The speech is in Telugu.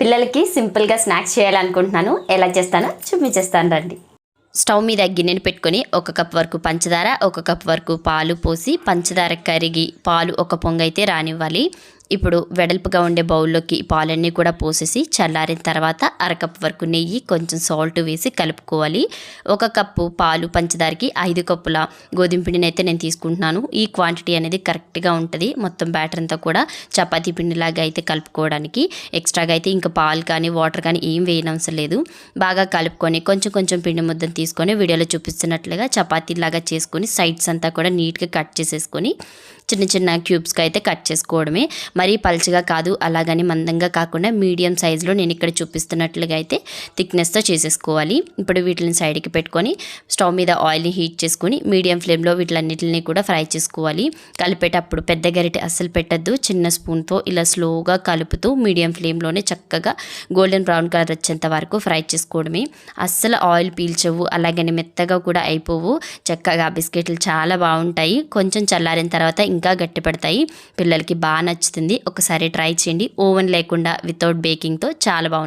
పిల్లలకి సింపుల్గా స్నాక్స్ చేయాలనుకుంటున్నాను. ఎలా చేస్తానో చూపించేస్తాను రండి. స్టవ్ మీద గిన్నెను పెట్టుకొని ఒక కప్ వరకు పంచదార ఒక కప్ వరకు పాలు పోసి పంచదార కరిగి పాలు ఒక పొంగైతే అయితే రానివ్వాలి. ఇప్పుడు వెడల్పుగా ఉండే బౌల్లోకి పాలన్నీ కూడా పోసేసి చల్లారిన తర్వాత అరకప్ వరకు నెయ్యి కొంచెం సాల్ట్ వేసి కలుపుకోవాలి. ఒక కప్పు పాలు పంచదారకి ఐదు కప్పుల గోధుమ పిండిని అయితే నేను తీసుకుంటున్నాను. ఈ క్వాంటిటీ అనేది కరెక్ట్గా ఉంటుంది. మొత్తం బ్యాటర్ అంతా కూడా చపాతీ పిండిలాగా అయితే కలుపుకోవడానికి. ఎక్స్ట్రాగా అయితే ఇంకా పాలు కానీ వాటర్ కానీ ఏం వేయనవసరం లేదు. బాగా కలుపుకొని కొంచెం కొంచెం పిండి ముద్దను తీసుకొని వీడియోలో చూపిస్తున్నట్లుగా చపాతీలాగా చేసుకొని సైడ్స్ అంతా కూడా నీట్గా కట్ చేసేసుకొని చిన్న చిన్న క్యూబ్స్కి అయితే కట్ చేసుకోవడమే. మరీ పల్చగా కాదు అలాగని మందంగా కాకుండా మీడియం సైజులో నేను ఇక్కడ చూపిస్తున్నట్లుగా అయితే థిక్నెస్తో చేసేసుకోవాలి. ఇప్పుడు వీటిని సైడ్కి పెట్టుకొని స్టవ్ మీద ఆయిల్ని హీట్ చేసుకొని మీడియం ఫ్లేమ్లో వీటిలన్నిటిని కూడా ఫ్రై చేసుకోవాలి. కలిపేటప్పుడు పెద్ద గరిటె అస్సలు పెట్టద్దు. చిన్న స్పూన్తో ఇలా స్లోగా కలుపుతూ మీడియం ఫ్లేమ్లోనే చక్కగా గోల్డెన్ బ్రౌన్ కలర్ వచ్చేంత వరకు ఫ్రై చేసుకోవడమే. అస్సలు ఆయిల్ పీల్చవు అలాగని మెత్తగా కూడా అయిపోవు. చక్కగా బిస్కెట్లు చాలా బాగుంటాయి. కొంచెం చల్లారిన తర్వాత ఇంకా గట్టి పడతాయి పిల్లలకి బాగా నచ్చుతుంది. ఒకసారి ట్రై చేయండి. ఓవెన్ లేకుండా వితౌట్ బేకింగ్తో చాలా బాగుంది